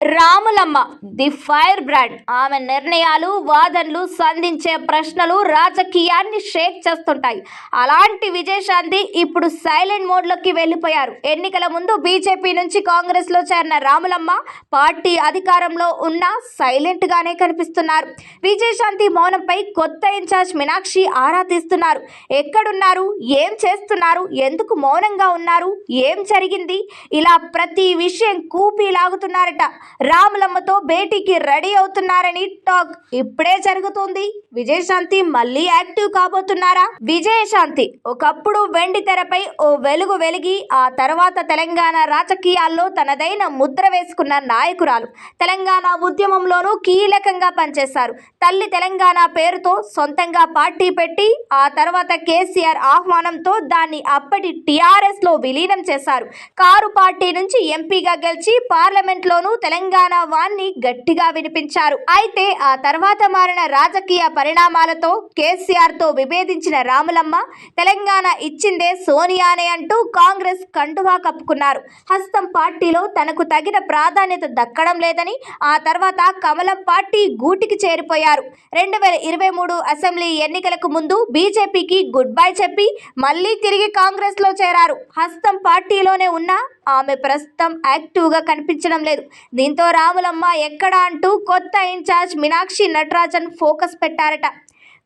Ramulamma the fire brand. ఆమె నిర్ణయాలు వాదనలు సంధించే ప్రశ్నలు రాజకీయాన్ని షేక్ చేస్తుంటాయి. అలాంటి విజయశాంతి ఇప్పుడు సైలెంట్ మోడ్లోకి వెళ్ళిపోయారు. ఎన్నికల ముందు బీజేపీ నుంచి కాంగ్రెస్లో చేరిన రాములమ్మ పార్టీ అధికారంలో ఉన్న సైలెంట్ గానే కనిపిస్తున్నారు. విజయశాంతి మౌనంపై కొత్త ఇన్ఛార్జ్ మీనాక్షి ఆరా తీస్తున్నారు. ఎక్కడున్నారు? ఏం చేస్తున్నారు? ఎందుకు మౌనంగా ఉన్నారు? ఏం జరిగింది? ఇలా ప్రతి విషయం కూపి లాగుతున్నారట. రాములమ్మతో భేటీకి రెడీ అవుతున్నారని టాక్ ఇప్పుడే జరుగుతుంది. విజయశాంతి మళ్ళీ యాక్టివ్ కాబోతున్నారా? విజయశాంతి ఒకప్పుడు వెండి తెరపై ఓ వెలుగు వెలిగి ఆ తర్వాత తెలంగాణ రాజకీయాల్లో తనదైన ముద్ర వేసుకున్న నాయకురాలు. తెలంగాణ ఉద్యమంలోనూ కీలకంగా పనిచేశారు. తల్లి తెలంగాణ పేరుతో సొంతంగా పార్టీ పెట్టి ఆ తర్వాత కేసీఆర్ ఆహ్వానంతో దాన్ని అప్పటి టీఆర్ఎస్లో విలీనం చేశారు. కారు పార్టీ నుంచి ఎంపీగా గెలిచి పార్లమెంట్లోనూ తెలంగాణ తెలంగాణ వాణ్ణి గట్టిగా వినిపించారు. అయితే ఆ తర్వాత మారిన రాజకీయ పరిణామాలతో కేసీఆర్తో విభేదించిన రాములమ్మ తెలంగాణ ఇచ్చిందే సోనియానే అంటూ కాంగ్రెస్ కండువా కప్పుకున్నారు. హస్తం పార్టీలో తనకు తగిన ప్రాధాన్యత దక్కడం లేదని ఆ తర్వాత కమలం పార్టీ గూటికి చేరిపోయారు. రెండు వేల ఇరవై మూడు అసెంబ్లీ ఎన్నికలకు ముందు బీజేపీకి గుడ్ బై చెప్పి మళ్ళీ తిరిగి కాంగ్రెస్లో చేరారు. హస్తం పార్టీలోనే ఉన్న ఆమె ప్రస్తుతం యాక్టివ్గా కనిపించడం లేదు. దీంతో రాములమ్మ ఎక్కడ అంటూ కొత్త ఇన్ఛార్జ్ మీనాక్షి నటరాజన్ ఫోకస్ పెట్టారట.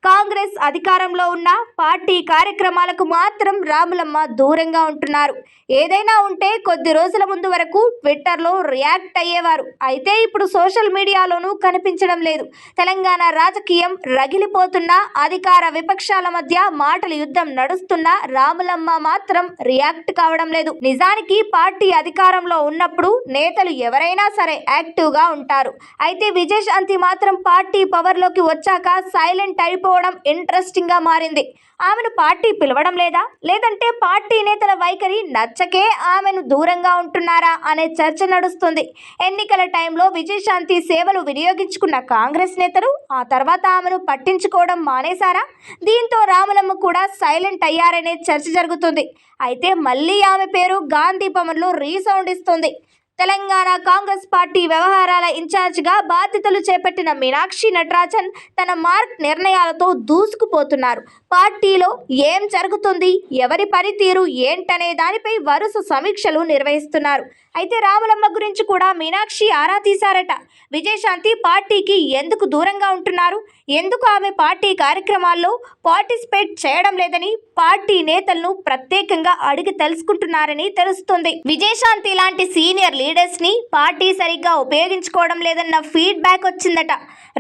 కాంగ్రెస్ అధికారంలో ఉన్న పార్టీ కార్యక్రమాలకు మాత్రం రాములమ్మ దూరంగా ఉంటున్నారు. ఏదైనా ఉంటే కొద్ది రోజుల ముందు వరకు ట్విట్టర్లో రియాక్ట్ అయ్యేవారు. అయితే ఇప్పుడు సోషల్ మీడియాలోనూ కనిపించడం లేదు. తెలంగాణ రాజకీయం రగిలిపోతున్న అధికార విపక్షాల మధ్య మాటల యుద్ధం నడుస్తున్న రాములమ్మ మాత్రం రియాక్ట్ కావడం లేదు. నిజానికి పార్టీ అధికారంలో ఉన్నప్పుడు నేతలు ఎవరైనా సరే యాక్టివ్గా ఉంటారు. అయితే విజయశాంతి మాత్రం పార్టీ పవర్లోకి వచ్చాక సైలెంట్ అయిపోవడం ఇంట్రెస్టింగ్గా మారింది. ఆమెను పార్టీ పిలవడం లేదా? లేదంటే పార్టీ నేతల వైఖరి నచ్చకే ఆమెను దూరంగా ఉంటున్నారా అనే చర్చ నడుస్తుంది. ఎన్నికల టైంలో విజయశాంతి సేవలు వినియోగించుకున్న కాంగ్రెస్ నేతలు ఆ తర్వాత ఆమెను పట్టించుకోవడం మానేశారా? దీంతో రాములమ్మ కూడా సైలెంట్ అయ్యారనే చర్చ జరుగుతుంది. అయితే మళ్ళీ ఆమె పేరు గాంధీ భవన్లో రీసౌండ్ ఇస్తుంది. తెలంగాణ కాంగ్రెస్ పార్టీ వ్యవహారాల ఇన్ఛార్జిగా బాధ్యతలు చేపట్టిన మీనాక్షి నటరాజన్ తన మార్క్ నిర్ణయాలతో దూసుకుపోతున్నారు. పార్టీలో ఏం జరుగుతుంది ఎవరి పనితీరు ఏంటనే దానిపై వరుస సమీక్షలు నిర్వహిస్తున్నారు. అయితే రాములమ్మ గురించి కూడా మీనాక్షి ఆరా తీశారట. విజయశాంతి పార్టీకి ఎందుకు దూరంగా ఉంటున్నారు? ఎందుకు ఆమె పార్టీ కార్యక్రమాల్లో పార్టిసిపేట్ చేయడం లేదని పార్టీ నేతలను ప్రత్యేకంగా అడిగి తెలుసుకుంటున్నారని తెలుస్తుంది. విజయశాంతి లాంటి సీనియర్లు లీడర్స్ని పార్టీ సరిగ్గా ఉపయోగించుకోవడం లేదన్న ఫీడ్బ్యాక్ వచ్చిందట.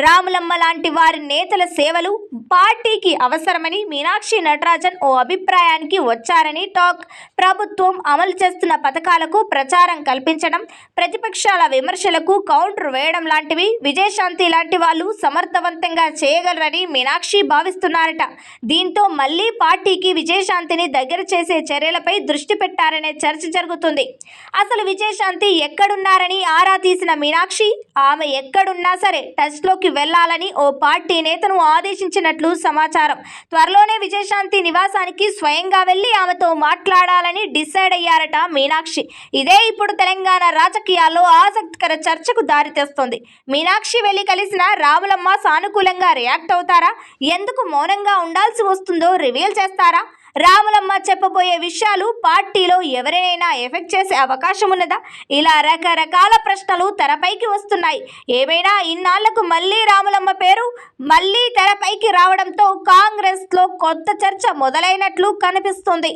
రాములమ్మ లాంటి వారి నేతల సేవలు పార్టీకి అవసరమని మీనాక్షి నటరాజన్ ఓ అభిప్రాయానికి వచ్చారని టాక్. ప్రభుత్వం అమలు చేస్తున్న పథకాలకు ప్రచారం కల్పించడం ప్రతిపక్షాల విమర్శలకు కౌంటర్ వేయడం లాంటివి విజయశాంతి లాంటి వాళ్ళు సమర్థవంతంగా చేయగలరని మీనాక్షి భావిస్తున్నారట. దీంతో మళ్ళీ పార్టీకి విజయశాంతిని దగ్గర చేసే చర్యలపై దృష్టి పెట్టారనే చర్చ జరుగుతుంది. అసలు విజయశాంతి ఎక్కడున్నారని ఆరా తీసిన మీనాక్షి ఆమె ఎక్కడున్నా సరే టచ్లోకి వెళ్ళాలని ఓ పార్టీ నేతను ఆదేశించినట్లు సమాచారం. త్వరలోనే విజయశాంతి నివాసానికి స్వయంగా వెళ్ళి ఆమెతో మాట్లాడాలని డిసైడ్ అయ్యారట మీనాక్షి. ఇదే ఇప్పుడు తెలంగాణ రాజకీయాల్లో ఆసక్తికర చర్చకు దారితీస్తోంది మీనాక్షి వెళ్ళి కలిసిన రాములమ్మ సానుకూలంగా రియాక్ట్ అవుతారా? ఎందుకు మౌనంగా ఉండాల్సి వస్తుందో రివీల్ చేస్తారా? రాములమ్మ చెప్పబోయే విషయాలు పార్టీలో ఎవరినైనా ఎఫెక్ట్ చేసే అవకాశం ఉన్నదా? ఇలా రకరకాల ప్రశ్నలు తెరపైకి వస్తున్నాయి. ఏమైనా ఇన్నాళ్ళకు మళ్ళీ రాములమ్మ పేరు మళ్ళీ తెరపైకి రావడంతో కాంగ్రెస్లో కొత్త చర్చ మొదలైనట్లు కనిపిస్తుంది.